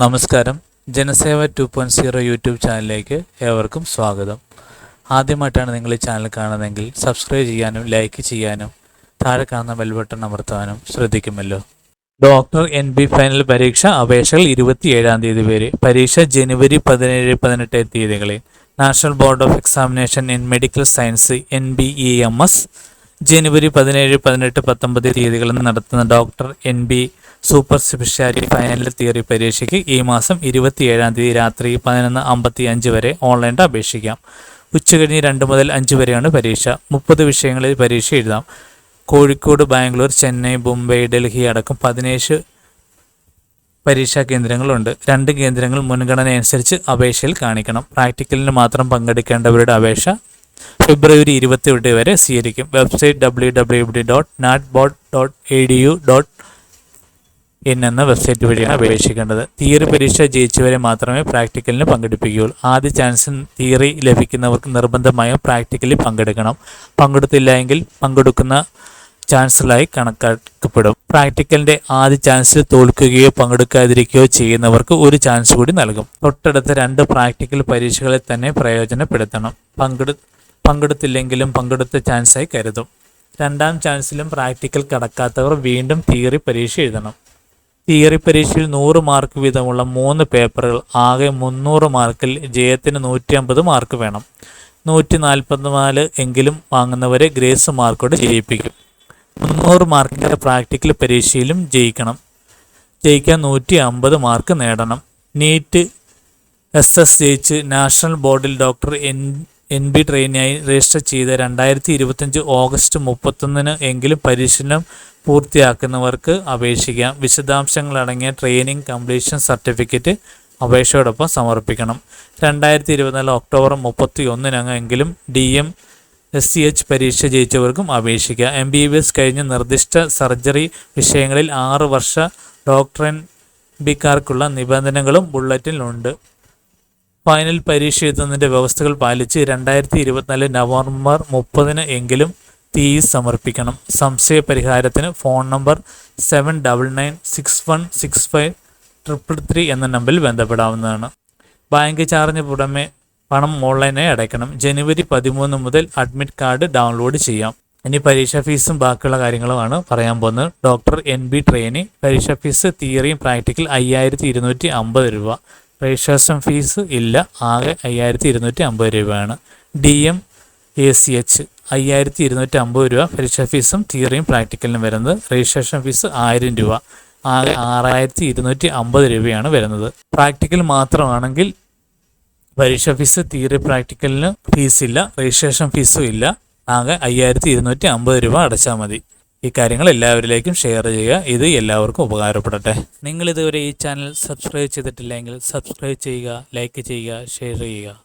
നമസ്കാരം. Janaseva two point zero YouTube ചാനലിലേക്ക് ഏവർക്കും സ്വാഗതം. ആദ്യമായിട്ടാണ് നിങ്ങൾ ഈ ചാനൽ കാണുന്നതെങ്കിൽ സബ്സ്ക്രൈബ് ചെയ്യാനും ലൈക്ക് ചെയ്യാനും താഴെ കാണുന്ന ബെൽ ബട്ടൺ അമർത്താനും ശ്രദ്ധിക്കുമല്ലോ. ഡോക്ടർ എൻ ബി ഫൈനൽ പരീക്ഷ അപേക്ഷകൾ ഇരുപത്തിയേഴാം തീയതി വരെ. പരീക്ഷ ജനുവരി പതിനേഴ് പതിനെട്ട് തീയതികളിൽ. National board of examination in medical science N B E M S. ജനുവരി പതിനേഴ് പതിനെട്ട് പത്തൊമ്പത് തീയതികളിൽ നടത്തുന്ന doctor N B super speciality final theory പരീക്ഷയ്ക്ക് ഈ മാസം ഇരുപത്തിയേഴാം തീയതി രാത്രി പതിനൊന്ന് അമ്പത്തി അഞ്ച് വരെ ഓൺലൈൻ അപേക്ഷിക്കാം. ഉച്ചകഴിഞ്ഞ് രണ്ട് മുതൽ അഞ്ച് വരെയാണ് പരീക്ഷ. മുപ്പത് വിഷയങ്ങളിൽ പരീക്ഷ എഴുതാം. കോഴിക്കോട് ബാംഗ്ലൂർ ചെന്നൈ മുംബൈ ഡൽഹി അടക്കം പതിനേഴ് പരീക്ഷാ കേന്ദ്രങ്ങളുണ്ട്. രണ്ട് കേന്ദ്രങ്ങൾ മുൻഗണന അനുസരിച്ച് അപേക്ഷയിൽ കാണിക്കണം. പ്രാക്ടിക്കലിന് മാത്രം പങ്കെടുക്കേണ്ടവരുടെ അപേക്ഷ ഫെബ്രുവരി ഇരുപത്തിയെട്ട് വരെ സ്വീകരിക്കും. Website W W W dot natboard dot E D U dot in എന്ന വെബ്സൈറ്റ് വഴിയാണ് അപേക്ഷിക്കേണ്ടത്. തിയറി പരീക്ഷ ജയിച്ചവരെ മാത്രമേ പ്രാക്ടിക്കലിന് പങ്കെടുപ്പിക്കുകയുള്ളൂ. ആദ്യ ചാൻസ് തിയറി ലഭിക്കുന്നവർക്ക് നിർബന്ധമായും പ്രാക്ടിക്കലിൽ പങ്കെടുക്കണം. പങ്കെടുത്തില്ല എങ്കിൽ പങ്കെടുക്കുന്ന ചാൻസലായി കണക്കാക്കപ്പെടും. പ്രാക്ടിക്കലിന്റെ ആദ്യ ചാൻസിൽ തോൽക്കുകയോ പങ്കെടുക്കാതിരിക്കുകയോ ചെയ്യുന്നവർക്ക് ഒരു ചാൻസ് കൂടി നൽകും. തൊട്ടടുത്ത രണ്ട് പ്രാക്ടിക്കൽ പരീക്ഷകളെ തന്നെ പ്രയോജനപ്പെടുത്തണം. പങ്കെടു പങ്കെടുത്തില്ലെങ്കിലും പങ്കെടുത്ത ചാൻസായി കരുതും. രണ്ടാം ചാൻസിലും പ്രാക്ടിക്കൽ കടക്കാത്തവർ വീണ്ടും തിയറി പരീക്ഷ എഴുതണം. തിയറി പരീക്ഷയിൽ നൂറ് മാർക്ക് വീതമുള്ള മൂന്ന് പേപ്പറുകൾ ആകെ മുന്നൂറ് മാർക്കിൽ ജയത്തിന് നൂറ്റി അമ്പത് മാർക്ക് വേണം. നൂറ്റി നാൽപ്പത്തിനാല് എങ്കിലും വാങ്ങുന്നവരെ ഗ്രേസ് മാർക്കോട് ജയിപ്പിക്കും. മുന്നൂറ് മാർക്കിന്റെ പ്രാക്ടിക്കൽ പരീക്ഷയിലും ജയിക്കണം. ജയിക്കാൻ നൂറ്റി അമ്പത് മാർക്ക് നേടണം. നീറ്റ് എസ് എസ് ജയിച്ച് നാഷണൽ ബോർഡിൽ ഡോക്ടർ എൻ എൻ ബി ട്രെയിനായി രജിസ്റ്റർ ചെയ്ത് രണ്ടായിരത്തി ഇരുപത്തഞ്ച് ഓഗസ്റ്റ് മുപ്പത്തൊന്നിന് എങ്കിലും പരിശീലനം പൂർത്തിയാക്കുന്നവർക്ക് അപേക്ഷിക്കാം. വിശദാംശങ്ങളടങ്ങിയ ട്രെയിനിങ് കംപ്ലീഷൻ സർട്ടിഫിക്കറ്റ് അപേക്ഷയോടൊപ്പം സമർപ്പിക്കണം. രണ്ടായിരത്തി ഇരുപത്തിനാല് ഒക്ടോബർ മുപ്പത്തി ഒന്നിനെങ്കിലും D M S C H പരീക്ഷ ജയിച്ചവർക്കും അപേക്ഷിക്കാം. എം ബി ബി എസ് കഴിഞ്ഞ് നിർദ്ദിഷ്ട സർജറി വിഷയങ്ങളിൽ ആറ് വർഷ ഡോക്ടറൻ ബിക്കാർക്കുള്ള നിബന്ധനകളും ബുള്ളറ്റിനുണ്ട്. ഫൈനൽ പരീക്ഷ എഴുതുന്നതിന്റെ വ്യവസ്ഥകൾ പാലിച്ച് രണ്ടായിരത്തി ഇരുപത്തിനാല് നവംബർ മുപ്പതിന് എങ്കിലും തീസ് സമർപ്പിക്കണം. സംശയ പരിഹാരത്തിന് phone number seven double nine six one six five triple three എന്ന നമ്പറിൽ ബന്ധപ്പെടാവുന്നതാണ്. ബാങ്ക് ചാർജ് പുറമെ പണം ഓൺലൈനായി അടയ്ക്കണം. ജനുവരി പതിമൂന്ന് മുതൽ അഡ്മിറ്റ് കാർഡ് ഡൗൺലോഡ് ചെയ്യാം. ഇനി പരീക്ഷാ ഫീസും ബാക്കിയുള്ള കാര്യങ്ങളുമാണ് പറയാൻ പോകുന്നത്. ഡോക്ടർ എൻ ബി ട്രെയിനി പരീക്ഷാ ഫീസ് തിയറിയും പ്രാക്ടിക്കൽ അയ്യായിരത്തി ഇരുന്നൂറ്റി അമ്പത് രൂപ. രജിസ്ട്രേഷൻ ഫീസ് ഇല്ല. ആകെ അയ്യായിരത്തി ഇരുന്നൂറ്റി അമ്പത് രൂപയാണ്. D M A C H അയ്യായിരത്തി ഇരുന്നൂറ്റി അമ്പത് രൂപ പരീക്ഷാ ഫീസും തിയറിയും പ്രാക്ടിക്കലിനും വരുന്നത്. രജിസ്ട്രേഷൻ ഫീസ് ആയിരം രൂപ. ആകെ ആറായിരത്തി ഇരുന്നൂറ്റി അമ്പത് രൂപയാണ് വരുന്നത്. പ്രാക്ടിക്കൽ മാത്രമാണെങ്കിൽ പരീക്ഷാ ഫീസ് തിയറി പ്രാക്ടിക്കലിന് ഫീസില്ല രജിസ്ട്രേഷൻ ഫീസും ഇല്ല. ആകെ അയ്യായിരത്തി ഇരുന്നൂറ്റി അമ്പത് രൂപ അടച്ചാൽ മതി. ഈ കാര്യങ്ങൾ എല്ലാവരിലേക്കും ഷെയർ ചെയ്യുക. ഇത് എല്ലാവർക്കും ഉപകാരപ്പെടട്ടെ. നിങ്ങൾ ഇതുവരെ ഈ ചാനൽ സബ്സ്ക്രൈബ് ചെയ്തിട്ടില്ലെങ്കിൽ സബ്സ്ക്രൈബ് ചെയ്യുക ലൈക്ക് ചെയ്യുക ഷെയർ ചെയ്യുക.